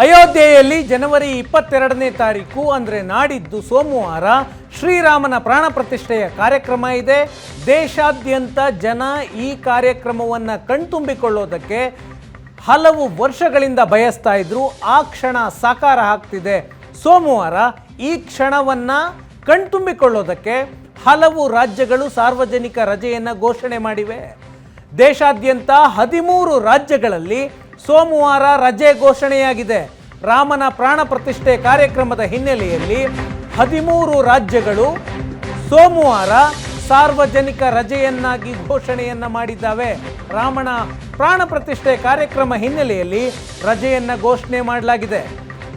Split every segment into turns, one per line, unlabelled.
ಅಯೋಧ್ಯೆಯಲ್ಲಿ ಜನವರಿ ಇಪ್ಪತ್ತೆರಡನೇ ತಾರೀಕು ಅಂದರೆ ನಾಡಿದ್ದು ಸೋಮವಾರ ಶ್ರೀರಾಮನ ಪ್ರಾಣ ಪ್ರತಿಷ್ಠೆಯ ಕಾರ್ಯಕ್ರಮ ಇದೆ. ದೇಶಾದ್ಯಂತ ಜನ ಈ ಕಾರ್ಯಕ್ರಮವನ್ನು ಕಣ್ತುಂಬಿಕೊಳ್ಳೋದಕ್ಕೆ ಹಲವು ವರ್ಷಗಳಿಂದ ಬಯಸ್ತಾ ಇದ್ರು. ಆ ಕ್ಷಣ ಸಾಕಾರ ಆಗ್ತಿದೆ. ಸೋಮವಾರ ಈ ಕ್ಷಣವನ್ನು ಕಣ್ತುಂಬಿಕೊಳ್ಳೋದಕ್ಕೆ ಹಲವು ರಾಜ್ಯಗಳು ಸಾರ್ವಜನಿಕ ರಜೆಯನ್ನು ಘೋಷಣೆ ಮಾಡಿವೆ. ದೇಶಾದ್ಯಂತ ಹದಿಮೂರು ರಾಜ್ಯಗಳಲ್ಲಿ ಸೋಮವಾರ ರಜೆ ಘೋಷಣೆಯಾಗಿದೆ. ರಾಮನ ಪ್ರಾಣ ಪ್ರತಿಷ್ಠೆ ಕಾರ್ಯಕ್ರಮದ ಹಿನ್ನೆಲೆಯಲ್ಲಿ ಹದಿಮೂರು ರಾಜ್ಯಗಳು ಸೋಮವಾರ ಸಾರ್ವಜನಿಕ ರಜೆಯನ್ನಾಗಿ ಘೋಷಣೆಯನ್ನ ಮಾಡಿದ್ದಾವೆ. ರಾಮನ ಪ್ರಾಣ ಪ್ರತಿಷ್ಠೆ ಕಾರ್ಯಕ್ರಮ ಹಿನ್ನೆಲೆಯಲ್ಲಿ ರಜೆಯನ್ನ ಘೋಷಣೆ ಮಾಡಲಾಗಿದೆ.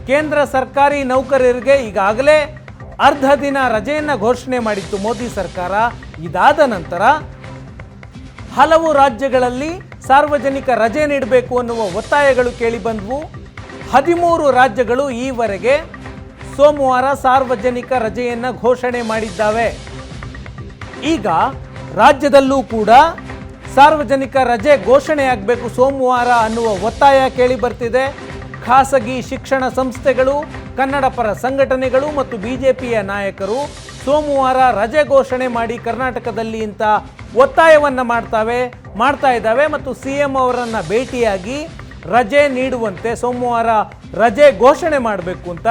ಕೇಂದ್ರ ಸರ್ಕಾರಿ ನೌಕರರಿಗೆ ಈಗಾಗಲೇ ಅರ್ಧ ದಿನ ರಜೆಯನ್ನ ಘೋಷಣೆ ಮಾಡಿತ್ತು ಮೋದಿ ಸರ್ಕಾರ. ಇದಾದ ನಂತರ ಹಲವು ರಾಜ್ಯಗಳಲ್ಲಿ ಸಾರ್ವಜನಿಕ ರಜೆ ನೀಡಬೇಕು ಅನ್ನುವ ಒತ್ತಾಯಗಳು ಕೇಳಿಬಂದವು ಹದಿಮೂರು ರಾಜ್ಯಗಳು ಈವರೆಗೆ ಸೋಮವಾರ ಸಾರ್ವಜನಿಕ ರಜೆಯನ್ನು ಘೋಷಣೆ ಮಾಡಿದ್ದಾವೆ. ಈಗ ರಾಜ್ಯದಲ್ಲೂ ಕೂಡ ಸಾರ್ವಜನಿಕ ರಜೆ ಘೋಷಣೆಯಾಗಬೇಕು ಸೋಮವಾರ ಅನ್ನುವ ಒತ್ತಾಯ ಕೇಳಿ ಬರ್ತಿದೆ. ಖಾಸಗಿ ಶಿಕ್ಷಣ ಸಂಸ್ಥೆಗಳು, ಕನ್ನಡ ಪರ ಸಂಘಟನೆಗಳು ಮತ್ತು ಬಿಜೆಪಿಯ ನಾಯಕರು ಸೋಮವಾರ ರಜೆ ಘೋಷಣೆ ಮಾಡಿ ಕರ್ನಾಟಕದಲ್ಲಿ ಇಂಥ ಒತ್ತಾಯವನ್ನು ಮಾಡ್ತಾವೆ, ಮಾಡ್ತಾ ಇದ್ದಾವೆ ಮತ್ತು ಸಿ ಎಂ ಅವರನ್ನು ಭೇಟಿಯಾಗಿ ರಜೆ ನೀಡುವಂತೆ ಸೋಮವಾರ ರಜೆ ಘೋಷಣೆ ಮಾಡಬೇಕು ಅಂತ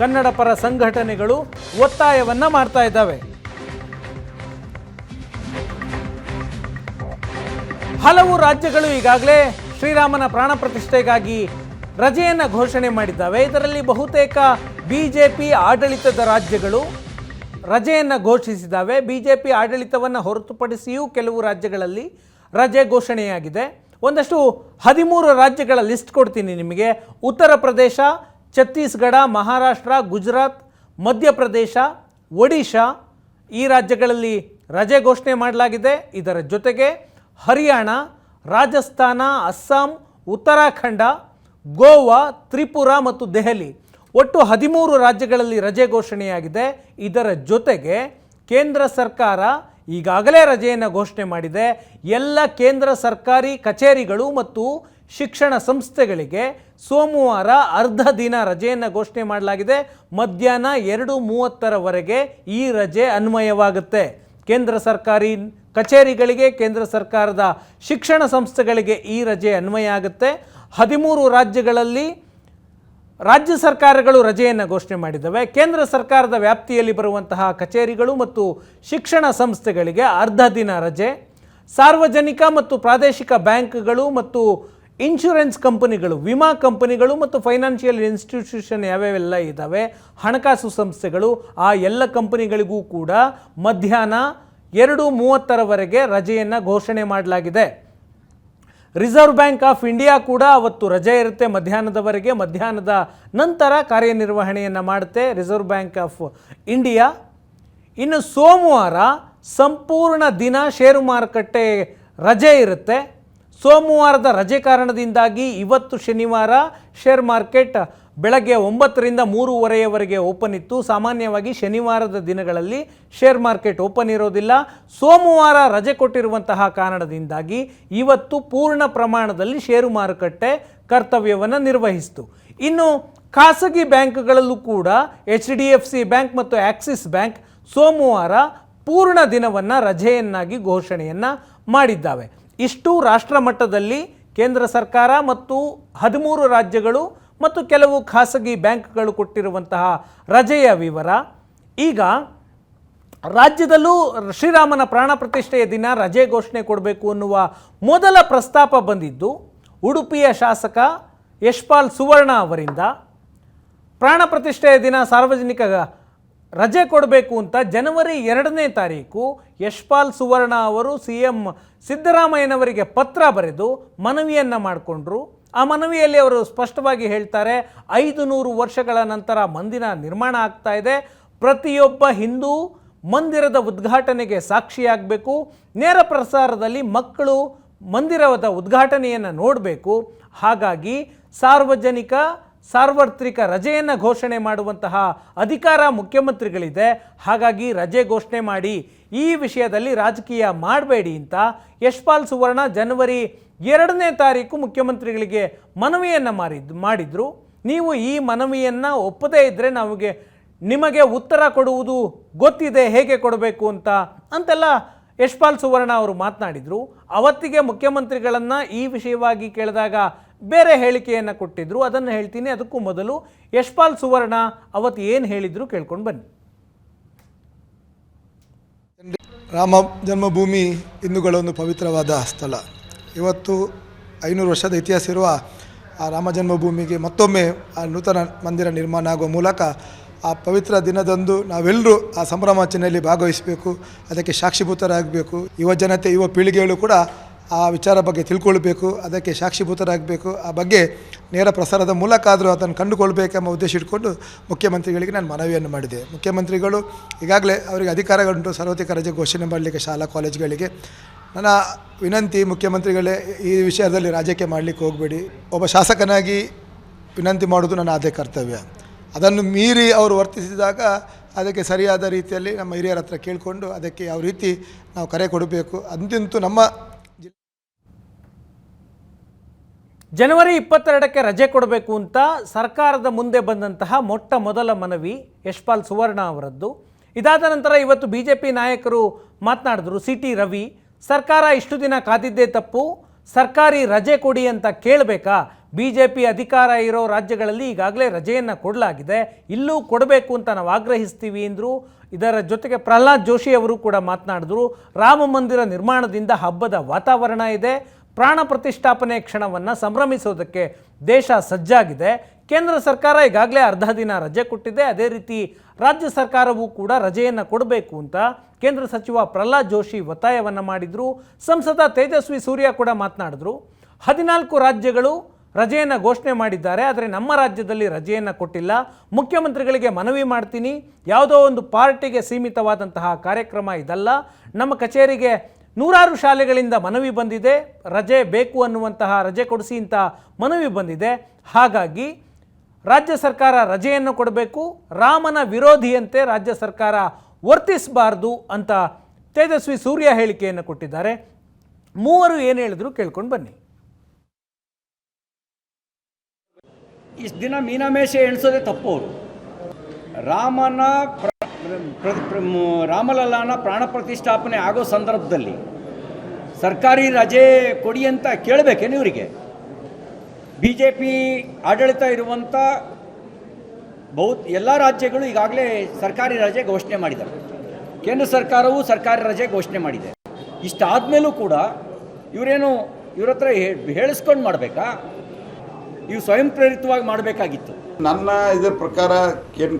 ಕನ್ನಡ ಪರ ಸಂಘಟನೆಗಳು ಒತ್ತಾಯವನ್ನು ಮಾಡ್ತಾ ಇದ್ದಾವೆ. ಹಲವು ರಾಜ್ಯಗಳು ಈಗಾಗಲೇ ಶ್ರೀರಾಮನ ಪ್ರಾಣ ಪ್ರತಿಷ್ಠೆಗಾಗಿ ರಜೆಯನ್ನು ಘೋಷಣೆ ಮಾಡಿದ್ದಾವೆ. ಇದರಲ್ಲಿ ಬಹುತೇಕ ಬಿಜೆಪಿ ಆಡಳಿತದ ರಾಜ್ಯಗಳು ರಜೆಯನ್ನು ಘೋಷಿಸಿದ್ದಾವೆ. ಬಿಜೆಪಿ ಆಡಳಿತವನ್ನು ಹೊರತುಪಡಿಸಿಯೂ ಕೆಲವು ರಾಜ್ಯಗಳಲ್ಲಿ ರಜೆ ಘೋಷಣೆಯಾಗಿದೆ. ಒಂದಷ್ಟು ಹದಿಮೂರು ರಾಜ್ಯಗಳ ಲಿಸ್ಟ್ ಕೊಡ್ತೀನಿ ನಿಮಗೆ. ಉತ್ತರ ಪ್ರದೇಶ, ಛತ್ತೀಸ್ಗಢ, ಮಹಾರಾಷ್ಟ್ರ, ಗುಜರಾತ್, ಮಧ್ಯಪ್ರದೇಶ, ಒಡಿಶಾ ಈ ರಾಜ್ಯಗಳಲ್ಲಿ ರಜೆ ಘೋಷಣೆ ಮಾಡಲಾಗಿದೆ. ಇದರ ಜೊತೆಗೆ ಹರಿಯಾಣ, ರಾಜಸ್ಥಾನ, ಅಸ್ಸಾಂ, ಉತ್ತರಾಖಂಡ, ಗೋವಾ, ತ್ರಿಪುರ ಮತ್ತು ದೆಹಲಿ ಒಟ್ಟು ಹದಿಮೂರು ರಾಜ್ಯಗಳಲ್ಲಿ ರಜೆ ಘೋಷಣೆಯಾಗಿದೆ. ಇದರ ಜೊತೆಗೆ ಕೇಂದ್ರ ಸರ್ಕಾರ ಈಗಾಗಲೇ ರಜೆಯನ್ನು ಘೋಷಣೆ ಮಾಡಿದೆ. ಎಲ್ಲ ಕೇಂದ್ರ ಸರ್ಕಾರಿ ಕಚೇರಿಗಳು ಮತ್ತು ಶಿಕ್ಷಣ ಸಂಸ್ಥೆಗಳಿಗೆ ಸೋಮವಾರ ಅರ್ಧ ದಿನ ರಜೆಯನ್ನು ಘೋಷಣೆ ಮಾಡಲಾಗಿದೆ. ಮಧ್ಯಾಹ್ನ ಎರಡು ಮೂವತ್ತರವರೆಗೆ ಈ ರಜೆ ಅನ್ವಯವಾಗುತ್ತೆ. ಕೇಂದ್ರ ಸರ್ಕಾರಿ ಕಚೇರಿಗಳಿಗೆ, ಕೇಂದ್ರ ಸರ್ಕಾರದ ಶಿಕ್ಷಣ ಸಂಸ್ಥೆಗಳಿಗೆ ಈ ರಜೆ ಅನ್ವಯ ಆಗುತ್ತೆ. ಹದಿಮೂರು ರಾಜ್ಯಗಳಲ್ಲಿ ರಾಜ್ಯ ಸರ್ಕಾರಗಳು ರಜೆಯನ್ನು ಘೋಷಣೆ ಮಾಡಿದ್ದಾವೆ. ಕೇಂದ್ರ ಸರ್ಕಾರದ ವ್ಯಾಪ್ತಿಯಲ್ಲಿ ಬರುವಂತಹ ಕಚೇರಿಗಳು ಮತ್ತು ಶಿಕ್ಷಣ ಸಂಸ್ಥೆಗಳಿಗೆ ಅರ್ಧ ದಿನ ರಜೆ. ಸಾರ್ವಜನಿಕ ಮತ್ತು ಪ್ರಾದೇಶಿಕ ಬ್ಯಾಂಕ್ಗಳು ಮತ್ತು ಇನ್ಶೂರೆನ್ಸ್ ಕಂಪನಿಗಳು, ವಿಮಾ ಕಂಪನಿಗಳು ಮತ್ತು ಫೈನಾನ್ಷಿಯಲ್ ಇನ್ಸ್ಟಿಟ್ಯೂಷನ್ ಯಾವ್ಯಾವೆಲ್ಲ ಇದ್ದಾವೆ ಹಣಕಾಸು ಸಂಸ್ಥೆಗಳು, ಆ ಎಲ್ಲ ಕಂಪನಿಗಳಿಗೂ ಕೂಡ ಮಧ್ಯಾಹ್ನ ಎರಡು ಮೂವತ್ತರವರೆಗೆ ರಜೆಯನ್ನು ಘೋಷಣೆ ಮಾಡಲಾಗಿದೆ. ರಿಸರ್ವ್ ಬ್ಯಾಂಕ್ ಆಫ್ ಇಂಡಿಯಾ ಕೂಡ ಅವತ್ತು ರಜೆ ಇರುತ್ತೆ. ಮಧ್ಯಾಹ್ನದವರೆಗೆ ಮಧ್ಯಾಹ್ನದ ನಂತರ ಕಾರ್ಯನಿರ್ವಹಣೆಯನ್ನು ಮಾಡುತ್ತೆ ರಿಸರ್ವ್ ಬ್ಯಾಂಕ್ ಆಫ್ ಇಂಡಿಯಾ ಇನ್ನು ಸೋಮವಾರ ಸಂಪೂರ್ಣ ದಿನ ಷೇರು ಮಾರುಕಟ್ಟೆ ರಜೆ ಇರುತ್ತೆ. ಸೋಮವಾರದ ರಜೆ ಕಾರಣದಿಂದಾಗಿ ಇವತ್ತು ಶನಿವಾರ ಶೇರ್ ಮಾರ್ಕೆಟ್ ಬೆಳಗ್ಗೆ ಒಂಬತ್ತರಿಂದ ಮೂರುವರೆಯವರೆಗೆ ಓಪನ್ ಇತ್ತು. ಸಾಮಾನ್ಯವಾಗಿ ಶನಿವಾರದ ದಿನಗಳಲ್ಲಿ ಶೇರ್ ಮಾರ್ಕೆಟ್ ಓಪನ್ ಇರೋದಿಲ್ಲ. ಸೋಮವಾರ ರಜೆ ಕೊಟ್ಟಿರುವಂತಹ ಕಾರಣದಿಂದಾಗಿ ಇವತ್ತು ಪೂರ್ಣ ಪ್ರಮಾಣದಲ್ಲಿ ಷೇರು ಮಾರುಕಟ್ಟೆ ಕರ್ತವ್ಯವನ್ನು ನಿರ್ವಹಿಸಿತು. ಇನ್ನು ಖಾಸಗಿ ಬ್ಯಾಂಕ್ಗಳಲ್ಲೂ ಕೂಡ H D F C bank ಮತ್ತು ಆಕ್ಸಿಸ್ ಬ್ಯಾಂಕ್ ಸೋಮವಾರ ಪೂರ್ಣ ದಿನವನ್ನು ರಜೆಯನ್ನಾಗಿ ಘೋಷಣೆಯನ್ನು ಮಾಡಿದ್ದಾವೆ. ಇಷ್ಟು ರಾಷ್ಟ್ರ ಮಟ್ಟದಲ್ಲಿ ಕೇಂದ್ರ ಸರ್ಕಾರ ಮತ್ತು ಹದಿಮೂರು ರಾಜ್ಯಗಳು ಮತ್ತು ಕೆಲವು ಖಾಸಗಿ ಬ್ಯಾಂಕ್ಗಳು ಕೊಟ್ಟಿರುವಂತಹ ರಜೆಯ ವಿವರ. ಈಗ ರಾಜ್ಯದಲ್ಲೂ ಶ್ರೀರಾಮನ ಪ್ರಾಣ ಪ್ರತಿಷ್ಠೆಯ ದಿನ ರಜೆ ಘೋಷಣೆ ಕೊಡಬೇಕು ಅನ್ನುವ ಮೊದಲ ಪ್ರಸ್ತಾಪ ಬಂದಿದ್ದು, ಉಡುಪಿಯ ಶಾಸಕ ಯಶ್ಪಾಲ್ ಸುವರ್ಣ ಅವರಿಂದ. ಪ್ರಾಣ ಪ್ರತಿಷ್ಠೆಯ ದಿನ ಸಾರ್ವಜನಿಕ ರಜೆ ಕೊಡಬೇಕು ಅಂತ ಜನವರಿ ಎರಡನೇ ತಾರೀಕು ಯಶ್ಪಾಲ್ ಸುವರ್ಣ ಅವರು ಸಿ ಎಂ ಸಿದ್ದರಾಮಯ್ಯನವರಿಗೆ ಪತ್ರ ಬರೆದು ಮನವಿಯನ್ನು ಮಾಡಿಕೊಂಡ್ರು. ಆ ಮನವಿಯಲ್ಲಿ ಅವರು ಸ್ಪಷ್ಟವಾಗಿ ಹೇಳ್ತಾರೆ ಐದು ನೂರು ವರ್ಷಗಳ ನಂತರ ಮಂದಿರ ನಿರ್ಮಾಣ ಆಗ್ತಾ ಇದೆ. ಪ್ರತಿಯೊಬ್ಬ ಹಿಂದೂ ಮಂದಿರದ ಉದ್ಘಾಟನೆಗೆ ಸಾಕ್ಷಿಯಾಗಬೇಕು. ನೇರ ಪ್ರಸಾರದಲ್ಲಿ ಮಕ್ಕಳು ಮಂದಿರದ ಉದ್ಘಾಟನೆಯನ್ನು ನೋಡಬೇಕು. ಹಾಗಾಗಿ ಸಾರ್ವಜನಿಕ ಸಾರ್ವತ್ರಿಕ ರಜೆಯನ್ನು ಘೋಷಣೆ ಮಾಡುವಂತಹ ಅಧಿಕಾರ ಮುಖ್ಯಮಂತ್ರಿಗಳಿದೆ. ಹಾಗಾಗಿ ರಜೆ ಘೋಷಣೆ ಮಾಡಿ ಈ ವಿಷಯದಲ್ಲಿ ರಾಜಕೀಯ ಮಾಡಬೇಡಿ ಅಂತ ಯಶ್ಪಾಲ್ ಸುವರ್ಣ ಜನವರಿ ಎರಡನೇ ತಾರೀಕು ಮುಖ್ಯಮಂತ್ರಿಗಳಿಗೆ ಮನವಿಯನ್ನು ಮಾರಿದ್ ಮಾಡಿದ್ರು. ನೀವು ಈ ಮನವಿಯನ್ನು ಒಪ್ಪದೇ ಇದ್ದರೆ ನಮಗೆ, ನಿಮಗೆ ಉತ್ತರ ಕೊಡುವುದು ಗೊತ್ತಿದೆ, ಹೇಗೆ ಕೊಡಬೇಕು ಅಂತ ಅಂತೆಲ್ಲ ಯಶ್ಪಾಲ್ ಸುವರ್ಣ ಅವರು ಮಾತನಾಡಿದರು. ಅವತ್ತಿಗೆ ಮುಖ್ಯಮಂತ್ರಿಗಳನ್ನು ಈ ವಿಷಯವಾಗಿ ಕೇಳಿದಾಗ ಬೇರೆ ಹೇಳಿಕೆಯನ್ನು ಕೊಟ್ಟಿದ್ದರು ಅದನ್ನು ಹೇಳ್ತೀನಿ. ಅದಕ್ಕೂ ಮೊದಲು ಯಶ್ಪಾಲ್ ಸುವರ್ಣ ಅವತ್ತು ಏನು ಹೇಳಿದ್ರು ಕೇಳ್ಕೊಂಡು ಬನ್ನಿ.
ರಾಮ ಜನ್ಮಭೂಮಿ ಹಿಂದೂಗಳ ಒಂದು ಪವಿತ್ರವಾದ ಸ್ಥಳ. ಇವತ್ತು ಐನೂರು ವರ್ಷದ ಇತಿಹಾಸ ಇರುವ ಆ ರಾಮ ಜನ್ಮಭೂಮಿಗೆ ಮತ್ತೊಮ್ಮೆ ಆ ನೂತನ ಮಂದಿರ ನಿರ್ಮಾಣ ಆಗುವ ಮೂಲಕ ಆ ಪವಿತ್ರ ದಿನದಂದು ನಾವೆಲ್ಲರೂ ಆ ಸಂಭ್ರಮಾಚರಣೆಯಲ್ಲಿ ಭಾಗವಹಿಸಬೇಕು, ಅದಕ್ಕೆ ಸಾಕ್ಷಿಭೂತರಾಗಬೇಕು. ಯುವ ಜನತೆ, ಯುವ ಪೀಳಿಗೆಗಳು ಕೂಡ ಆ ವಿಚಾರ ಬಗ್ಗೆ ತಿಳ್ಕೊಳ್ಬೇಕು, ಅದಕ್ಕೆ ಸಾಕ್ಷಿಭೂತರಾಗಬೇಕು. ಆ ಬಗ್ಗೆ ನೇರ ಪ್ರಸಾರದ ಮೂಲಕ ಆದರೂ ಅದನ್ನು ಕಂಡುಕೊಳ್ಬೇಕೆಂಬ ಉದ್ದೇಶ ಇಟ್ಕೊಂಡು ಮುಖ್ಯಮಂತ್ರಿಗಳಿಗೆ ನಾನು ಮನವಿಯನ್ನು ಮಾಡಿದೆ. ಮುಖ್ಯಮಂತ್ರಿಗಳು ಈಗಾಗಲೇ ಅವರಿಗೆ ಅಧಿಕಾರಗಳುಂಟು ಸಾರ್ವತ್ರಿಕ ರಜೆ ಘೋಷಣೆ ಮಾಡಲಿಕ್ಕೆ ಶಾಲಾ ಕಾಲೇಜುಗಳಿಗೆ. ನನ್ನ ವಿನಂತಿ ಮುಖ್ಯಮಂತ್ರಿಗಳೇ, ಈ ವಿಷಯದಲ್ಲಿ ರಾಜ್ಯಕ್ಕೆ ಮಾಡಲಿಕ್ಕೆ ಹೋಗಬೇಡಿ. ಒಬ್ಬ ಶಾಸಕನಾಗಿ ವಿನಂತಿ ಮಾಡೋದು ನನ್ನ ಆದ್ಯ ಕರ್ತವ್ಯ. ಅದನ್ನು ಮೀರಿ ಅವರು ವರ್ತಿಸಿದಾಗ ಅದಕ್ಕೆ ಸರಿಯಾದ ರೀತಿಯಲ್ಲಿ ನಮ್ಮ ಹಿರಿಯರ ಹತ್ರ ಕೇಳಿಕೊಂಡು ಅದಕ್ಕೆ ಯಾವ ರೀತಿ ನಾವು ಕರೆ ಕೊಡಬೇಕು. ಅಂತಿಂತೂ ನಮ್ಮ
ಜನವರಿ ಇಪ್ಪತ್ತೆರಡಕ್ಕೆ ರಜೆ ಕೊಡಬೇಕು ಅಂತ ಸರ್ಕಾರದ ಮುಂದೆ ಬಂದಂತಹ ಮೊಟ್ಟ ಮೊದಲ ಮನವಿ ಯಶ್ಪಾಲ್ ಸುವರ್ಣ ಅವರದ್ದು. ಇದಾದ ನಂತರ ಇವತ್ತು ಬಿ ಜೆ ಪಿ ನಾಯಕರು ಮಾತನಾಡಿದ್ರು ಸಿ ಟಿ ರವಿ, ಸರ್ಕಾರ ಇಷ್ಟು ದಿನ ಕಾದಿದ್ದೇ ತಪ್ಪು, ಸರ್ಕಾರಿ ರಜೆ ಕೊಡಿ ಅಂತ ಕೇಳಬೇಕಾ? ಬಿ ಜೆ ಪಿ ಅಧಿಕಾರ ಇರೋ ರಾಜ್ಯಗಳಲ್ಲಿ ಈಗಾಗಲೇ ರಜೆಯನ್ನು ಕೊಡಲಾಗಿದೆ, ಇಲ್ಲೂ ಕೊಡಬೇಕು ಅಂತ ನಾವು ಆಗ್ರಹಿಸ್ತೀವಿ ಅಂದರು. ಇದರ ಜೊತೆಗೆ ಪ್ರಹ್ಲಾದ್ ಜೋಶಿ ಅವರು ಕೂಡ ಮಾತನಾಡಿದ್ರು, ರಾಮ ಮಂದಿರ ನಿರ್ಮಾಣದಿಂದ ಹಬ್ಬದ ವಾತಾವರಣ ಇದೆ ಪ್ರಾಣ ಪ್ರತಿಷ್ಠಾಪನೆ ಕ್ಷಣವನ್ನು ಸಂಭ್ರಮಿಸೋದಕ್ಕೆ ದೇಶ ಸಜ್ಜಾಗಿದೆ. ಕೇಂದ್ರ ಸರ್ಕಾರ ಈಗಾಗಲೇ ಅರ್ಧ ದಿನ ರಜೆ ಕೊಟ್ಟಿದೆ. ಅದೇ ರೀತಿ ರಾಜ್ಯ ಸರ್ಕಾರವೂ ಕೂಡ ರಜೆಯನ್ನು ಕೊಡಬೇಕು ಅಂತ ಕೇಂದ್ರ ಸಚಿವ ಪ್ರಹ್ಲಾದ್ ಜೋಶಿ ಒತ್ತಾಯವನ್ನು ಮಾಡಿದರು. ಸಂಸದ ತೇಜಸ್ವಿ ಸೂರ್ಯ ಕೂಡ ಮಾತನಾಡಿದ್ರು. ಹದಿನಾಲ್ಕು ರಾಜ್ಯಗಳು ರಜೆಯನ್ನು ಘೋಷಣೆ ಮಾಡಿದ್ದಾರೆ. ಆದರೆ ನಮ್ಮ ರಾಜ್ಯದಲ್ಲಿ ರಜೆಯನ್ನು ಕೊಟ್ಟಿಲ್ಲ. ಮುಖ್ಯಮಂತ್ರಿಗಳಿಗೆ ಮನವಿ ಮಾಡ್ತೀನಿ. ಯಾವುದೋ ಒಂದು ಪಾರ್ಟಿಗೆ ಸೀಮಿತವಾದಂತಹ ಕಾರ್ಯಕ್ರಮ ಇದಲ್ಲ. ನಮ್ಮ ಕಚೇರಿಗೆ ನೂರಾರು ಶಾಲೆಗಳಿಂದ ಮನವಿ ಬಂದಿದೆ, ರಜೆ ಬೇಕು ಅನ್ನುವಂತಹ ರಜೆ ಕೊಡಿಸಿ ಅಂತ ಮನವಿ ಬಂದಿದೆ. ಹಾಗಾಗಿ ರಾಜ್ಯ ಸರ್ಕಾರ ರಜೆಯನ್ನು ಕೊಡಬೇಕು, ರಾಮನ ವಿರೋಧಿಯಂತೆ ರಾಜ್ಯ ಸರ್ಕಾರ ವರ್ತಿಸಬಾರ್ದು ಅಂತ ತೇಜಸ್ವಿ ಸೂರ್ಯ ಹೇಳಿಕೆಯನ್ನು ಕೊಟ್ಟಿದ್ದಾರೆ. ಮೂವರು ಏನು ಹೇಳಿದ್ರು ಕೇಳ್ಕೊಂಡು ಬನ್ನಿ.
ಇಷ್ಟು ದಿನ ಮೀನಾಮೇಷ ಎಣಿಸೋದೇ ತಪ್ಪು ರಾಮನ ರಾಮಲಲ್ಲಾನ ಪ್ರಾಣ ಪ್ರತಿಷ್ಠಾಪನೆ ಆಗೋ ಸಂದರ್ಭದಲ್ಲಿ ಸರ್ಕಾರಿ ರಜೆ ಕೊಡಿ ಅಂತ ಕೇಳಬೇಕೇನು ಇವರಿಗೆ? ಬಿ ಜೆ ಪಿ ಆಡಳಿತ ಇರುವಂಥ ಬಹುತ್ ಎಲ್ಲ ರಾಜ್ಯಗಳು ಈಗಾಗಲೇ ಸರ್ಕಾರಿ ರಜೆ ಘೋಷಣೆ ಮಾಡಿದ್ದಾರೆ. ಕೇಂದ್ರ ಸರ್ಕಾರವು ಸರ್ಕಾರಿ ರಜೆ ಘೋಷಣೆ ಮಾಡಿದೆ. ಇಷ್ಟಾದಮೇಲೂ ಕೂಡ ಇವರೇನು ಇವ್ರ ಹತ್ರ ಹೇಳಿಸ್ಕೊಂಡು ಮಾಡಬೇಕಾ? ಇವು ಸ್ವಯಂ ಪ್ರೇರಿತವಾಗಿ ಮಾಡಬೇಕಾಗಿತ್ತು.
ನನ್ನ ಇದರ ಪ್ರಕಾರ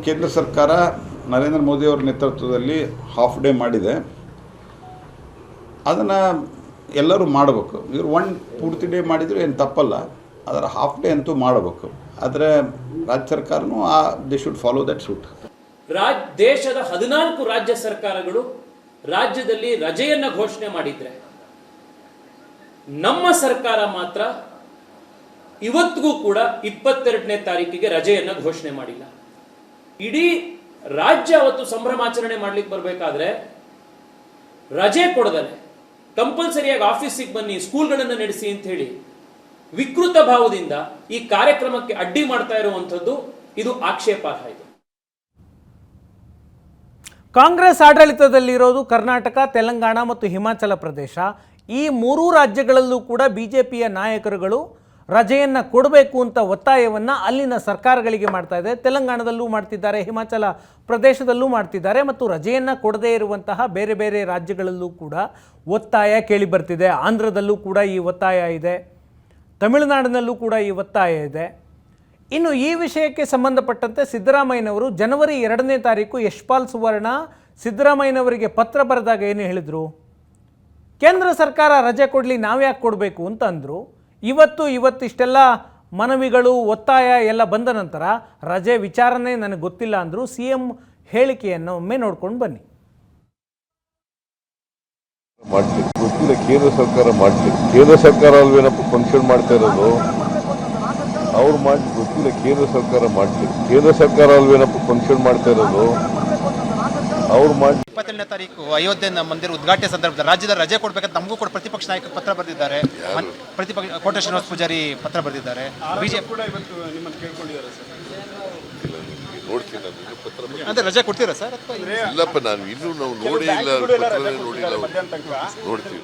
ಕೇಂದ್ರ ಸರ್ಕಾರ ನರೇಂದ್ರ ಮೋದಿ ಅವರ ನೇತೃತ್ವದಲ್ಲಿ ಹಾಫ್ ಡೇ ಮಾಡಿದೆ. ಅದನ್ನು ಎಲ್ಲರೂ ಮಾಡಬೇಕು. ಇವರು ಒನ್ ಪೂರ್ತಿ ಡೇ ಮಾಡಿದರೂ ಏನು ತಪ್ಪಲ್ಲ. ಅದರ ಹಾಫ್ ಡೇ ಅಂತೂ ಮಾಡಬೇಕು. ಆದರೆ ರಾಜ್ಯ ಸರ್ಕಾರನೂ ಆ they should follow that suit
Raj ದೇಶದ ಹದಿನಾಲ್ಕು ರಾಜ್ಯ ಸರ್ಕಾರಗಳು ರಾಜ್ಯದಲ್ಲಿ ರಜೆಯನ್ನು ಘೋಷಣೆ ಮಾಡಿದ್ರೆ, ನಮ್ಮ ಸರ್ಕಾರ ಮಾತ್ರ ಇವತ್ತಿಗೂ ಕೂಡ ಇಪ್ಪತ್ತೆರಡನೇ ತಾರೀಕಿಗೆ ರಜೆಯನ್ನು ಘೋಷಣೆ ಮಾಡಿಲ್ಲ. ಇಡೀ ರಾಜ್ಯ ಅವತ್ತು ಸಂಭ್ರಮಾಚರಣೆ ಮಾಡ್ಲಿಕ್ಕೆ ಬರಬೇಕಾದ್ರೆ ರಜೆ ಕೊಡದಲೆ ಕಂಪಲ್ಸರಿಯಾಗಿ ಆಫೀಸಿಗೆ ಬನ್ನಿ, ಸ್ಕೂಲ್ಗಳನ್ನು ನಡೆಸಿ ಅಂತ ಹೇಳಿ ವಿಕೃತ ಭಾವದಿಂದ ಈ ಕಾರ್ಯಕ್ರಮಕ್ಕೆ ಅಡ್ಡಿ ಮಾಡ್ತಾ ಇರುವಂಥದ್ದು ಇದು ಆಕ್ಷೇಪಾರ್ಹ ಇದೆ.
ಕಾಂಗ್ರೆಸ್ ಆಡಳಿತದಲ್ಲಿರೋದು ಕರ್ನಾಟಕ, ತೆಲಂಗಾಣ ಮತ್ತು ಹಿಮಾಚಲ ಪ್ರದೇಶ. ಈ ಮೂರೂ ರಾಜ್ಯಗಳಲ್ಲೂ ಕೂಡ ಬಿಜೆಪಿಯ ನಾಯಕರುಗಳು ರಜೆಯನ್ನು ಕೊಡಬೇಕು ಅಂತ ಒತ್ತಾಯವನ್ನು ಅಲ್ಲಿನ ಸರ್ಕಾರಗಳಿಗೆ ಮಾಡ್ತಾ ಇದೆ. ತೆಲಂಗಾಣದಲ್ಲೂ ಮಾಡ್ತಿದ್ದಾರೆ, ಹಿಮಾಚಲ ಪ್ರದೇಶದಲ್ಲೂ ಮಾಡ್ತಿದ್ದಾರೆ ಮತ್ತು ರಜೆಯನ್ನು ಕೊಡದೇ ಇರುವಂತಹ ಬೇರೆ ಬೇರೆ ರಾಜ್ಯಗಳಲ್ಲೂ ಕೂಡ ಒತ್ತಾಯ ಕೇಳಿ ಬರ್ತಿದೆ. ಆಂಧ್ರದಲ್ಲೂ ಕೂಡ ಈ ಒತ್ತಾಯ ಇದೆ. ತಮಿಳುನಾಡಿನಲ್ಲೂ ಕೂಡ ಈ ಒತ್ತಾಯ ಇದೆ. ಇನ್ನು ಈ ವಿಷಯಕ್ಕೆ ಸಂಬಂಧಪಟ್ಟಂತೆ ಸಿದ್ದರಾಮಯ್ಯನವರು ಜನವರಿ ಎರಡನೇ ತಾರೀಕು ಯಶ್ಪಾಲ್ ಸುವರ್ಣ ಸಿದ್ದರಾಮಯ್ಯನವರಿಗೆ ಪತ್ರ ಬರೆದಾಗ ಏನು ಹೇಳಿದರು? ಕೇಂದ್ರ ಸರ್ಕಾರ ರಜೆ ಕೊಡಲಿ, ನಾವ್ಯಾಕೆ ಕೊಡಬೇಕು ಅಂತ ಅಂದರು. ಇವತ್ತು ಇವತ್ತಿಷ್ಟೆಲ್ಲ ಮನವಿಗಳು, ಒತ್ತಾಯ ಎಲ್ಲ ಬಂದ ನಂತರ ರಜೆ ವಿಚಾರನೇ ನನಗೆ ಗೊತ್ತಿಲ್ಲ ಅಂದರೂ ಸಿ ಎಂ ಹೇಳಿಕೆಯನ್ನು ಒಮ್ಮೆ ನೋಡ್ಕೊಂಡು ಬನ್ನಿ.
ಗೊತ್ತಿಲ್ಲ, ಕೇಂದ್ರ ಸರ್ಕಾರ ಮಾಡ್ಲಿಕ್ಕೆ ಕೇಂದ್ರ ಸರ್ಕಾರ ಅಲ್ವೇನಪ್ಪ ಫಂಕ್ಷನ್ ಮಾಡ್ತಾ ಇರೋದು? ಅವ್ರು ಮಾಡಿ, ಗೊತ್ತಿಲ್ಲ, ಕೇಂದ್ರ ಸರ್ಕಾರ ಮಾಡ್ಲಿಕ್ಕೆ ಕೇಂದ್ರ ಸರ್ಕಾರ ಅಲ್ವೇನಪ್ಪ ಫಂಕ್ಷನ್ ಮಾಡ್ತಾ ಇರೋದು? ಅವ್ರು ಮಾಡಿ
ಇಪ್ಪತ್ತೇಳನೇ ತಾರೀಕು ಅಯೋಧ್ಯೆ ಮಂದಿರ ಉದ್ಘಾಟನೆ ಸಂದರ್ಭದಲ್ಲಿ ರಾಜ್ಯದ ರಜೆ ಕೊಡ್ಬೇಕಂತ ನಮಗೂ ಕೂಡ ಪ್ರತಿಪಕ್ಷ ನಾಯಕ ಪತ್ರ ಬರೆದಿದ್ದಾರೆ. ಮನ್- ಪ್ರತಿಪಕ್ಷ ಕೋಟೆ ಶ್ರೀನಿವಾಸ ಪೂಜಾರಿ ಪತ್ರ ಬರೆದಿದ್ದಾರೆ. ಬಿಜೆಪಿ
ನೋಡ್ತೀನಿ ನಾನು ಇನ್ನೂ ಪತ್ರ ಬಂದಿಲ್ಲ.
ಅಂದ್ರೆ ರಜೆ ಕೊಡ್ತೀರಾ ಸರ್ ಅಥವಾ
ಇಲ್ಲಪ್ಪ ನಾನು ಇನ್ನೂ ನಾವು ನೋಡೇ ಇಲ್ಲ ಪತ್ರನೇ ನೋಡಿಲ್ಲ ನೋಡ್ತೀವಿ.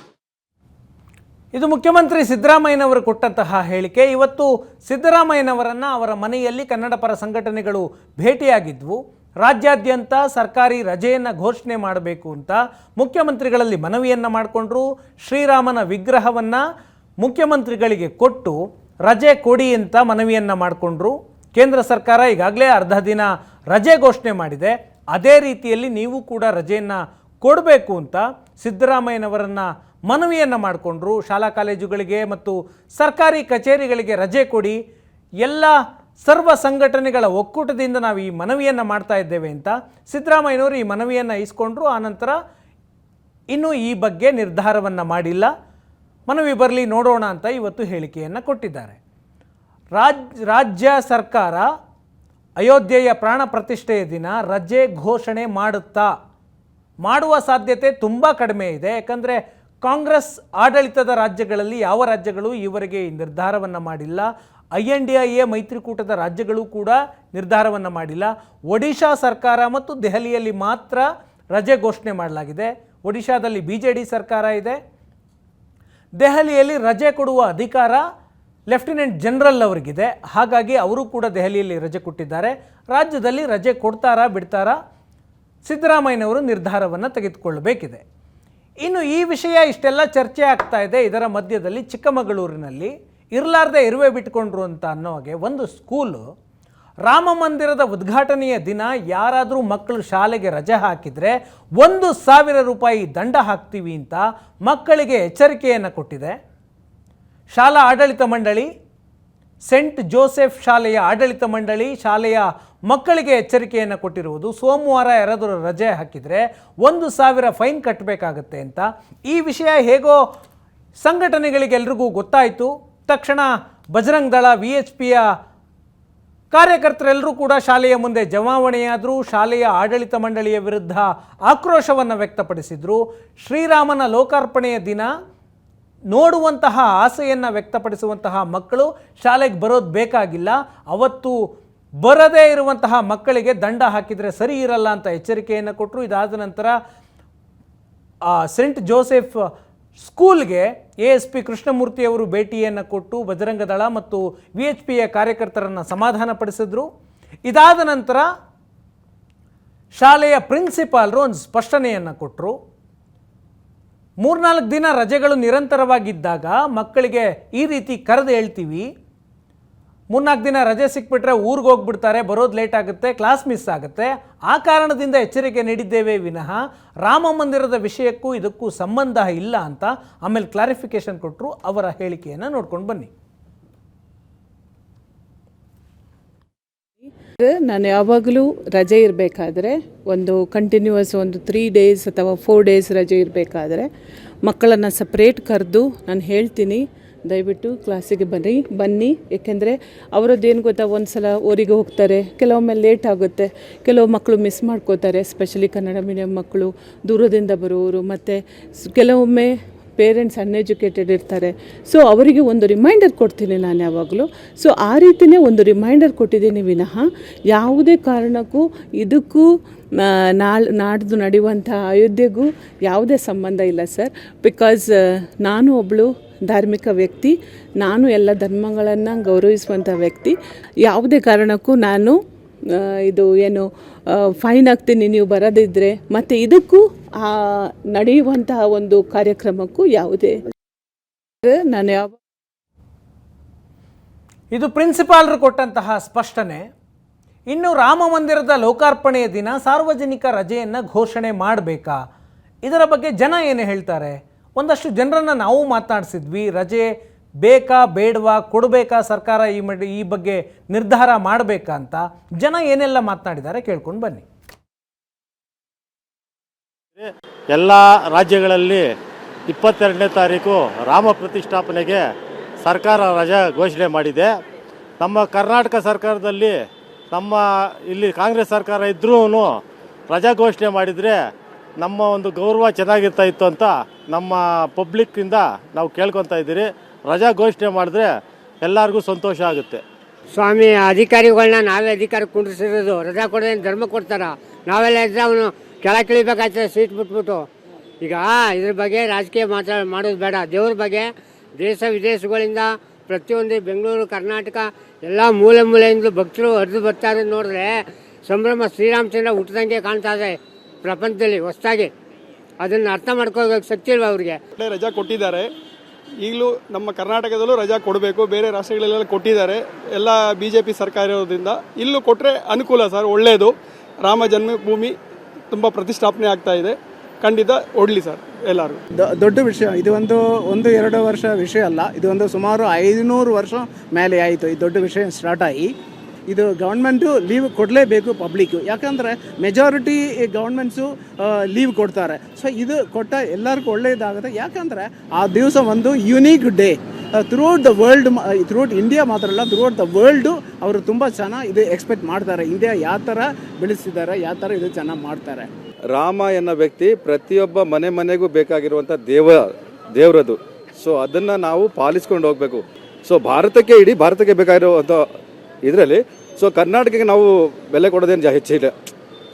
ಇದು ಮುಖ್ಯಮಂತ್ರಿ ಸಿದ್ದರಾಮಯ್ಯನವರು ಕೊಟ್ಟಂತಹ ಹೇಳಿಕೆ. ಇವತ್ತು ಸಿದ್ದರಾಮಯ್ಯನವರನ್ನು ಅವರ ಮನೆಯಲ್ಲಿ ಕನ್ನಡ ಪರ ಸಂಘಟನೆಗಳು ಭೇಟಿಯಾಗಿದ್ವು. ರಾಜ್ಯಾದ್ಯಂತ ಸರ್ಕಾರಿ ರಜೆಯನ್ನು ಘೋಷಣೆ ಮಾಡಬೇಕು ಅಂತ ಮುಖ್ಯಮಂತ್ರಿಗಳಲ್ಲಿ ಮನವಿಯನ್ನು ಮಾಡಿಕೊಂಡ್ರು. ಶ್ರೀರಾಮನ ವಿಗ್ರಹವನ್ನು ಮುಖ್ಯಮಂತ್ರಿಗಳಿಗೆ ಕೊಟ್ಟು ರಜೆ ಕೊಡಿ ಅಂತ ಮನವಿಯನ್ನು ಮಾಡಿಕೊಂಡ್ರು. ಕೇಂದ್ರ ಸರ್ಕಾರ ಈಗಾಗಲೇ ಅರ್ಧ ದಿನ ರಜೆ ಘೋಷಣೆ ಮಾಡಿದೆ. ಅದೇ ರೀತಿಯಲ್ಲಿ ನೀವು ಕೂಡ ರಜೆಯನ್ನು ಕೊಡಬೇಕು ಅಂತ ಸಿದ್ದರಾಮಯ್ಯನವರನ್ನು ಮನವಿಯನ್ನು ಮಾಡಿಕೊಂಡ್ರು. ಶಾಲಾ ಕಾಲೇಜುಗಳಿಗೆ ಮತ್ತು ಸರ್ಕಾರಿ ಕಚೇರಿಗಳಿಗೆ ರಜೆ ಕೊಡಿ. ಎಲ್ಲ ಸರ್ವ ಸಂಘಟನೆಗಳ ಒಕ್ಕೂಟದಿಂದ ನಾವು ಈ ಮನವಿಯನ್ನು ಮಾಡ್ತಾ ಇದ್ದೇವೆ ಅಂತ ಸಿದ್ದರಾಮಯ್ಯನವರು ಈ ಮನವಿಯನ್ನು ಇಸ್ಕೊಂಡ್ರು. ಆನಂತರ ಇನ್ನೂ ಈ ಬಗ್ಗೆ ನಿರ್ಧಾರವನ್ನು ಮಾಡಿಲ್ಲ. ಮನವಿ ಬರಲಿ ನೋಡೋಣ ಅಂತ ಇವತ್ತು ಹೇಳಿಕೆಯನ್ನು ಕೊಟ್ಟಿದ್ದಾರೆ. ರಾಜ್, ರಾಜ್ಯ ಸರ್ಕಾರ ಅಯೋಧ್ಯೆಯ ಪ್ರಾಣ ಪ್ರತಿಷ್ಠೆಯ ದಿನ ರಜೆ ಘೋಷಣೆ ಮಾಡುತ್ತಾ, ಮಾಡುವ ಸಾಧ್ಯತೆ ತುಂಬ ಕಡಿಮೆ ಇದೆ. ಯಾಕಂದರೆ ಕಾಂಗ್ರೆಸ್ ಆಡಳಿತದ ರಾಜ್ಯಗಳಲ್ಲಿ ಯಾವ ರಾಜ್ಯಗಳು ಈವರೆಗೆ ಈ ನಿರ್ಧಾರವನ್ನು ಮಾಡಿಲ್ಲ. I N D I A ಮೈತ್ರಿಕೂಟದ ರಾಜ್ಯಗಳು ಕೂಡ ನಿರ್ಧಾರವನ್ನು ಮಾಡಿಲ್ಲ. ಒಡಿಶಾ ಸರ್ಕಾರ ಮತ್ತು ದೆಹಲಿಯಲ್ಲಿ ಮಾತ್ರ ರಜೆ ಘೋಷಣೆ ಮಾಡಲಾಗಿದೆ. ಒಡಿಶಾದಲ್ಲಿ ಬಿ ಜೆ ಡಿ ಸರ್ಕಾರ ಇದೆ. ದೆಹಲಿಯಲ್ಲಿ ರಜೆ ಕೊಡುವ ಅಧಿಕಾರ ಲೆಫ್ಟಿನೆಂಟ್ ಜನರಲ್ ಅವರಿಗಿದೆ. ಹಾಗಾಗಿ ಅವರು ಕೂಡ ದೆಹಲಿಯಲ್ಲಿ ರಜೆ ಕೊಟ್ಟಿದ್ದಾರೆ. ರಾಜ್ಯದಲ್ಲಿ ರಜೆ ಕೊಡ್ತಾರಾ ಬಿಡ್ತಾರಾ ಸಿದ್ದರಾಮಯ್ಯನವರು ನಿರ್ಧಾರವನ್ನು ತೆಗೆದುಕೊಳ್ಳಬೇಕಿದೆ. ಇನ್ನು ಈ ವಿಷಯ ಇಷ್ಟೆಲ್ಲ ಚರ್ಚೆ ಆಗ್ತಾ ಇದೆ. ಇದರ ಮಧ್ಯದಲ್ಲಿ ಚಿಕ್ಕಮಗಳೂರಿನಲ್ಲಿ ಇರಲಾರ್ದೆ ಇರುವೆ ಬಿಟ್ಕೊಂಡ್ರು ಅಂತ ಅನ್ನೋ ಹಾಗೆ ಒಂದು ಸ್ಕೂಲು ರಾಮ ಮಂದಿರದ ಉದ್ಘಾಟನೆಯ ದಿನ ಯಾರಾದರೂ ಮಕ್ಕಳು ಶಾಲೆಗೆ ರಜೆ ಹಾಕಿದರೆ ಒಂದು ಸಾವಿರ ರೂಪಾಯಿ ದಂಡ ಹಾಕ್ತೀವಿ ಅಂತ ಮಕ್ಕಳಿಗೆ ಎಚ್ಚರಿಕೆಯನ್ನು ಕೊಟ್ಟಿದೆ. ಶಾಲಾ ಆಡಳಿತ ಮಂಡಳಿ, ಸೆಂಟ್ ಜೋಸೆಫ್ ಶಾಲೆಯ ಆಡಳಿತ ಮಂಡಳಿ ಶಾಲೆಯ ಮಕ್ಕಳಿಗೆ ಎಚ್ಚರಿಕೆಯನ್ನು ಕೊಟ್ಟಿರುವುದು. ಸೋಮವಾರ ಯಾರಾದರೂ ರಜೆ ಹಾಕಿದರೆ ಒಂದು ಸಾವಿರ ಫೈನ್ ಕಟ್ಟಬೇಕಾಗತ್ತೆ ಅಂತ. ಈ ವಿಷಯ ಹೇಗೋ ಸಂಘಟನೆಗಳಿಗೆ ಎಲ್ರಿಗೂ ಗೊತ್ತಾಯಿತು. ತಕ್ಷಣ ಬಜರಂಗ್ ದಳ, ವಿ ಎಚ್ ಪಿಯ ಕಾರ್ಯಕರ್ತರೆಲ್ಲರೂ ಕೂಡ ಶಾಲೆಯ ಮುಂದೆ ಜಮಾವಣೆಯಾದರೂ ಶಾಲೆಯ ಆಡಳಿತ ಮಂಡಳಿಯ ವಿರುದ್ಧ ಆಕ್ರೋಶವನ್ನು ವ್ಯಕ್ತಪಡಿಸಿದರು. ಶ್ರೀರಾಮನ ಲೋಕಾರ್ಪಣೆಯ ದಿನ ನೋಡುವಂತಹ ಆಸೆಯನ್ನು ವ್ಯಕ್ತಪಡಿಸುವಂತಹ ಮಕ್ಕಳು ಶಾಲೆಗೆ ಬರೋದು ಬೇಕಾಗಿಲ್ಲ. ಅವತ್ತು ಬರದೇ ಇರುವಂತಹ ಮಕ್ಕಳಿಗೆ ದಂಡ ಹಾಕಿದರೆ ಸರಿ ಇರಲ್ಲ ಅಂತ ಎಚ್ಚರಿಕೆಯನ್ನು ಕೊಟ್ಟರು ಇದಾದ ನಂತರ ಸೆಂಟ್ ಜೋಸೆಫ್ ಸ್ಕೂಲ್ಗೆ ಎ ಎಸ್ ಪಿ ಕೃಷ್ಣಮೂರ್ತಿಯವರು ಭೇಟಿಯನ್ನು ಕೊಟ್ಟು ಬಜರಂಗ ದಳ ಮತ್ತು ವಿ ಎಚ್ ಪಿಯ ಕಾರ್ಯಕರ್ತರನ್ನು ಸಮಾಧಾನಪಡಿಸಿದ್ರು ಇದಾದ ನಂತರ ಶಾಲೆಯ ಪ್ರಿನ್ಸಿಪಾಲ್ರು ಒಂದು ಸ್ಪಷ್ಟನೆಯನ್ನು ಕೊಟ್ಟರು ಮೂರ್ನಾಲ್ಕು ದಿನ ರಜೆಗಳು ನಿರಂತರವಾಗಿದ್ದಾಗ ಮಕ್ಕಳಿಗೆ ಈ ರೀತಿ ಕರೆದು ಹೇಳ್ತೀವಿ ಮೂರ್ನಾಲ್ಕು ದಿನ ರಜೆ ಸಿಕ್ಬಿಟ್ರೆ ಊರಿಗೆ ಹೋಗ್ಬಿಡ್ತಾರೆ, ಬರೋದು ಲೇಟ್ ಆಗುತ್ತೆ ಕ್ಲಾಸ್ ಮಿಸ್ ಆಗುತ್ತೆ. ಆ ಕಾರಣದಿಂದ ಎಚ್ಚರಿಕೆ ನೀಡಿದ್ದೇವೆ ವಿನಃ ರಾಮ ಮಂದಿರದ ವಿಷಯಕ್ಕೂ ಇದಕ್ಕೂ ಸಂಬಂಧ ಇಲ್ಲ ಅಂತ ಆಮೇಲೆ ಕ್ಲಾರಿಫಿಕೇಶನ್ ಕೊಟ್ಟರು ಅವರ ಹೇಳಿಕೆಯನ್ನು ನೋಡ್ಕೊಂಡು ಬನ್ನಿ.
ನಾನು ಯಾವಾಗಲೂ ರಜೆ ಇರಬೇಕಾದ್ರೆ ಒಂದು ಕಂಟಿನ್ಯೂಸ್ ಒಂದು ತ್ರೀ ಡೇಸ್ ಅಥವಾ ಫೋರ್ ಡೇಸ್ ರಜೆ ಇರಬೇಕಾದ್ರೆ ಮಕ್ಕಳನ್ನು ಸಪ್ರೇಟ್ ಕರೆದು ನಾನು ಹೇಳ್ತೀನಿ. ದಯವಿಟ್ಟು ಕ್ಲಾಸಿಗೆ ಬನ್ನಿ ಬನ್ನಿ. ಏಕೆಂದರೆ ಅವರದ್ದೇನು ಗೊತ್ತಾ ಒಂದು ಸಲ ಊರಿಗೆ ಹೋಗ್ತಾರೆ, ಕೆಲವೊಮ್ಮೆ ಲೇಟ್ ಆಗುತ್ತೆ. ಕೆಲವು ಮಕ್ಕಳು ಮಿಸ್ ಮಾಡ್ಕೋತಾರೆ ಸ್ಪೆಷಲಿ ಕನ್ನಡ ಮೀಡಿಯಂ ಮಕ್ಕಳು ದೂರದಿಂದ ಬರೋರು ಮತ್ತು ಕೆಲವೊಮ್ಮೆ ಪೇರೆಂಟ್ಸ್ ಅನ್ಎಜುಕೇಟೆಡ್ ಇರ್ತಾರೆ. ಸೊ ಅವರಿಗೆ ಒಂದು ರಿಮೈಂಡರ್ ಕೊಡ್ತೀನಿ ನಾನು ಯಾವಾಗಲೂ. ಸೊ ಆ ರೀತಿಯೇ ಒಂದು ರಿಮೈಂಡರ್ ಕೊಟ್ಟಿದ್ದೀನಿ ವಿನಃ. ಯಾವುದೇ ಕಾರಣಕ್ಕೂ ಇದಕ್ಕೂ ನಾಳ್, ನಾಡ್ದು ನಡೆಯುವಂಥ ಅಯೋಧ್ಯೆಗೂ ಯಾವುದೇ ಸಂಬಂಧ ಇಲ್ಲ ಸರ್ ಬಿಕಾಸ್ ನಾನು ಒಬ್ಬಳು ಧಾರ್ಮಿಕ ವ್ಯಕ್ತಿ. ನಾನು ಎಲ್ಲ ಧರ್ಮಗಳನ್ನು ಗೌರವಿಸುವಂಥ ವ್ಯಕ್ತಿ. ಯಾವುದೇ ಕಾರಣಕ್ಕೂ ನಾನು ಇದು ಏನು ಫೈನ್ ಆಗ್ತೀನಿ, ನೀವು ಬರದಿದ್ದರೆ ಮತ್ತೆ ಇದಕ್ಕೂ ಆ, ನಡೆಯುವಂತಹ ಒಂದು ಕಾರ್ಯಕ್ರಮಕ್ಕೂ ಯಾವುದೇ ನಾನು ಯಾವ
ಇದು ಪ್ರಿನ್ಸಿಪಾಲ್ರು ಕೊಟ್ಟಂತಹ ಸ್ಪಷ್ಟನೆ. ಇನ್ನು ರಾಮ ಮಂದಿರದ ಲೋಕಾರ್ಪಣೆಯ ದಿನ ಸಾರ್ವಜನಿಕ ರಜೆಯನ್ನು ಘೋಷಣೆ ಮಾಡಬೇಕಾ? ಇದರ ಬಗ್ಗೆ ಜನ ಏನು ಹೇಳ್ತಾರೆ? ಒಂದಷ್ಟು ಜನರನ್ನು ನಾವು ಮಾತಾಡಿಸಿದ್ವಿ. ರಜೆ ಬೇಕಾ ಬೇಡವಾ, ಕೊಡಬೇಕಾ ಸರ್ಕಾರ ಈ ಈ ಬಗ್ಗೆ ನಿರ್ಧಾರ ಮಾಡಬೇಕಾ ಅಂತ ಜನ ಏನೆಲ್ಲ ಮಾತನಾಡಿದ್ದಾರೆ ಕೇಳ್ಕೊಂಡು ಬನ್ನಿ.
ಎಲ್ಲ ರಾಜ್ಯಗಳಲ್ಲಿ ಇಪ್ಪತ್ತೆರಡನೇ ತಾರೀಕು ರಾಮ ಪ್ರತಿಷ್ಠಾಪನೆಗೆ ಸರ್ಕಾರ ರಜಾ ಘೋಷಣೆ ಮಾಡಿದೆ. ನಮ್ಮ ಕರ್ನಾಟಕ ಸರ್ಕಾರದಲ್ಲಿ ನಮ್ಮ ಇಲ್ಲಿ ಕಾಂಗ್ರೆಸ್ ಸರ್ಕಾರ ಇದ್ರೂ ರಜಾ ಘೋಷಣೆ ಮಾಡಿದರೆ ನಮ್ಮ ಒಂದು ಗೌರವ ಚೆನ್ನಾಗಿರ್ತಾ ಇತ್ತು ಅಂತ ನಮ್ಮ ಪಬ್ಲಿಕ್ಕಿಂದ ನಾವು ಕೇಳ್ಕೊತಾ ಇದ್ದೀರಿ. ರಜಾ ಘೋಷಣೆ ಮಾಡಿದ್ರೆ ಎಲ್ಲರಿಗೂ ಸಂತೋಷ ಆಗುತ್ತೆ.
ಸ್ವಾಮಿ ಅಧಿಕಾರಿಗಳನ್ನ ನಾವೇ ಅಧಿಕಾರಿ ಕುಂಡ್ರಿಸಿರೋದು. ರಜಾ ಕೊಡೋದೇನು ಧರ್ಮ ಕೊಡ್ತಾರ? ನಾವೆಲ್ಲ ಇದ್ರೆ ಅವನು ಕೆಳ ಕಿಳಿಬೇಕಾಯ್ತದೆ ಸೀಟ್ ಬಿಟ್ಬಿಟ್ಟು. ಈಗ ಇದ್ರ ಬಗ್ಗೆ ರಾಜಕೀಯ ಮಾತಾಡ ಮಾಡೋದು ಬೇಡ. ದೇವ್ರ ಬಗ್ಗೆ ದೇಶ ವಿದೇಶಗಳಿಂದ ಪ್ರತಿಯೊಂದು ಬೆಂಗಳೂರು ಕರ್ನಾಟಕ ಎಲ್ಲ ಮೂಲೆ ಮೂಲೆಯಿಂದ ಭಕ್ತರು ಹರಿದು ಬರ್ತಾರೆ ನೋಡಿದ್ರೆ ಸಂಭ್ರಮ ಶ್ರೀರಾಮಚಂದ್ರ ಹುಟ್ಟಿದಂಗೆ ಕಾಣ್ತಾ ಇದೆ ಪ್ರಪಂಚದಲ್ಲಿ ಹೊಸದಾಗಿ. ಅದನ್ನು ಅರ್ಥ ಮಾಡ್ಕೋಬೇಕು ಶಕ್ತಿ ಇಲ್ವಾ ಅವ್ರಿಗೆ?
ರಜಾ ಕೊಟ್ಟಿದ್ದಾರೆ. ಈಗಲೂ ನಮ್ಮ ಕರ್ನಾಟಕದಲ್ಲೂ ರಜಾ ಕೊಡಬೇಕು. ಬೇರೆ ರಾಷ್ಟ್ರಗಳಲ್ಲೆಲ್ಲ ಕೊಟ್ಟಿದ್ದಾರೆ. ಎಲ್ಲ ಬಿ ಜೆ ಪಿ ಸರ್ಕಾರ ಇರೋದ್ರಿಂದ. ಇಲ್ಲೂ ಕೊಟ್ಟರೆ ಅನುಕೂಲ ಸರ್ ಒಳ್ಳೆಯದು ರಾಮ ಜನ್ಮಭೂಮಿ ತುಂಬ ಪ್ರತಿಷ್ಠಾಪನೆ ಆಗ್ತಾ ಇದೆ. ಖಂಡಿತ ಒಡ್ಲಿ ಸರ್ ಎಲ್ಲರೂ
ದೊಡ್ಡ ವಿಷಯ, ಇದು ಒಂದು ಒಂದು, ಎರಡು ವರ್ಷ ವಿಷಯ ಅಲ್ಲ. ಇದು ಒಂದು ಸುಮಾರು ಐದುನೂರು ವರ್ಷ ಮೇಲೆ ಆಯಿತು ಈ ದೊಡ್ಡ ವಿಷಯ ಸ್ಟಾರ್ಟ್ ಆಗಿ. ಇದು ಗೌರ್ಮೆಂಟು ಲೀವ್ ಕೊಡಲೇಬೇಕು ಪಬ್ಲಿಕ್ಕು ಯಾಕಂದರೆ ಮೆಜಾರಿಟಿ ಗೌರ್ಮೆಂಟ್ಸು ಲೀವ್ ಕೊಡ್ತಾರೆ. ಸೊ ಇದು ಕೊಟ್ಟ ಎಲ್ಲರಿಗೂ ಒಳ್ಳೆಯದಾಗುತ್ತೆ ಯಾಕಂದರೆ ಆ ದಿವಸ ಒಂದು unique day throughout the world throughout India ಮಾತ್ರ ಅಲ್ಲ ಥ್ರೂಟ್ ದ ವರ್ಲ್ಡು ಅವರು ತುಂಬ ಚೆನ್ನಾಗಿ ಇದು ಎಕ್ಸ್ಪೆಕ್ಟ್ ಮಾಡ್ತಾರೆ. ಇಂಡಿಯಾ ಯಾವ ಥರ ಬೆಳೆಸಿದ್ದಾರೆ, ಯಾವ ಥರ ಇದು ಚೆನ್ನಾಗಿ ಮಾಡ್ತಾರೆ.
ರಾಮ ಎನ್ನೋ ವ್ಯಕ್ತಿ ಪ್ರತಿಯೊಬ್ಬ ಮನೆ ಮನೆಗೂ ಬೇಕಾಗಿರುವಂಥ ದೇವ, ದೇವರದು. ಸೊ ಅದನ್ನು ನಾವು ಪಾಲಿಸ್ಕೊಂಡು ಹೋಗಬೇಕು. ಸೊ ಭಾರತಕ್ಕೆ ಇಡೀ ಭಾರತಕ್ಕೆ ಬೇಕಾಗಿರುವಂಥ ಇದರಲ್ಲಿ ಸೊ ಕರ್ನಾಟಕಕ್ಕೆ ನಾವು ಬೆಲೆ ಕೊಡೋದೇನು ಹೆಚ್ಚಿಲ್ಲ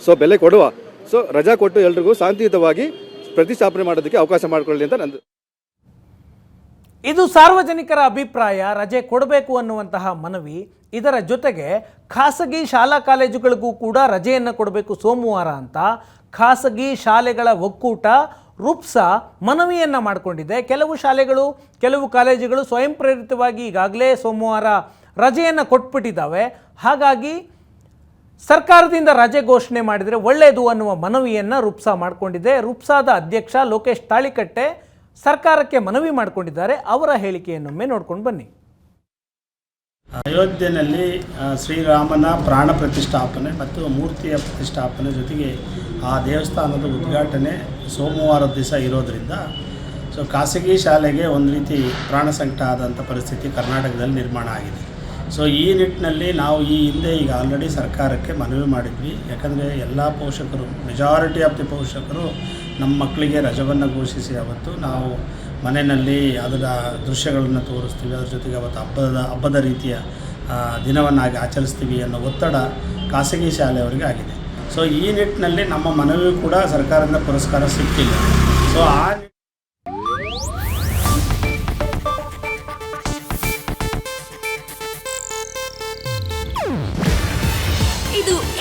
ಸೊ ಬೆಲೆ ಕೊಡುವ. ಸೊ ರಜಾ ಕೊಟ್ಟು ಎಲ್ರಿಗೂ ಶಾಂತಿಯುತವಾಗಿ ಪ್ರತಿಷ್ಠಾಪನೆ ಮಾಡೋದಕ್ಕೆ ಅವಕಾಶ ಮಾಡಿಕೊಳ್ಳಿ ಅಂತ ನಂದು.
ಇದು ಸಾರ್ವಜನಿಕರ ಅಭಿಪ್ರಾಯ, ರಜೆ ಕೊಡಬೇಕು ಅನ್ನುವಂತಹ ಮನವಿ. ಇದರ ಜೊತೆಗೆ ಖಾಸಗಿ ಶಾಲಾ ಕಾಲೇಜುಗಳಿಗೂ ಕೂಡ ರಜೆಯನ್ನು ಕೊಡಬೇಕು ಸೋಮವಾರ ಅಂತ. ಖಾಸಗಿ ಶಾಲೆಗಳ ಒಕ್ಕೂಟ ರುಪ್ಸ ಮನವಿಯನ್ನು ಮಾಡಿಕೊಂಡಿದೆ. ಕೆಲವು ಶಾಲೆಗಳು, ಕೆಲವು ಕಾಲೇಜುಗಳು ಸ್ವಯಂ ಪ್ರೇರಿತವಾಗಿ ಈಗಾಗಲೇ ಸೋಮವಾರ ರಜೆಯನ್ನು ಕೊಟ್ಬಿಟ್ಟಿದ್ದಾವೆ. ಹಾಗಾಗಿ ಸರ್ಕಾರದಿಂದ ರಜೆ ಘೋಷಣೆ ಮಾಡಿದರೆ ಒಳ್ಳೆಯದು ಅನ್ನುವ ಮನವಿಯನ್ನು ರುಪ್ಸಾ ಮಾಡಿಕೊಂಡಿದೆ. ರುಪ್ಸಾದ ಅಧ್ಯಕ್ಷ ಲೋಕೇಶ್ ತಾಳಿಕಟ್ಟೆ ಸರ್ಕಾರಕ್ಕೆ ಮನವಿ ಮಾಡಿಕೊಂಡಿದ್ದಾರೆ. ಅವರ ಹೇಳಿಕೆಯನ್ನೊಮ್ಮೆ ನೋಡ್ಕೊಂಡು ಬನ್ನಿ.
ಅಯೋಧ್ಯೆಯಲ್ಲಿ ಶ್ರೀರಾಮನ ಪ್ರಾಣ ಪ್ರತಿಷ್ಠಾಪನೆ ಮತ್ತು ಮೂರ್ತಿಯ ಪ್ರತಿಷ್ಠಾಪನೆ ಜೊತೆಗೆ ಆ ದೇವಸ್ಥಾನದ ಉದ್ಘಾಟನೆ ಸೋಮವಾರದ ದಿವಸ ಇರೋದರಿಂದ, ಸೊ ಖಾಸಗಿ ಶಾಲೆಗೆ ಒಂದು ರೀತಿ ಪ್ರಾಣ ಸಂಕಟ ಆದಂಥ ಪರಿಸ್ಥಿತಿ ಕರ್ನಾಟಕದಲ್ಲಿ ನಿರ್ಮಾಣ ಆಗಿದೆ. ಸೊ ಈ ನಿಟ್ಟಿನಲ್ಲಿ ನಾವು ಈ ಹಿಂದೆ ಈಗ ಆಲ್ರೆಡಿ ಸರ್ಕಾರಕ್ಕೆ ಮನವಿ ಮಾಡಿದ್ವಿ. ಯಾಕಂದರೆ ಎಲ್ಲ ಪೋಷಕರು ಮೆಜಾರಿಟಿ ಆಫ್ ದಿ ಪೋಷಕರು ನಮ್ಮ ಮಕ್ಕಳಿಗೆ ರಜವನ್ನು ಘೋಷಿಸಿ ಅವತ್ತು ನಾವು ಮನೆಯಲ್ಲಿ ಅದರ ದೃಶ್ಯಗಳನ್ನು ತೋರಿಸ್ತೀವಿ. ಅದ್ರ ಜೊತೆಗೆ ಅವತ್ತು ಹಬ್ಬದ ಹಬ್ಬದ ರೀತಿಯ ದಿನವನ್ನಾಗಿ ಆಚರಿಸ್ತೀವಿ ಅನ್ನೋ ಒತ್ತಡ ಖಾಸಗಿ ಶಾಲೆಯವರಿಗೆ ಆಗಿದೆ. ಸೊ ಈ ನಿಟ್ಟಿನಲ್ಲಿ ನಮ್ಮ ಮನವಿ ಕೂಡ ಸರ್ಕಾರದಿಂದ ಪುರಸ್ಕಾರ ಸಿಕ್ಕಿಲ್ಲ. ಸೊ ಆ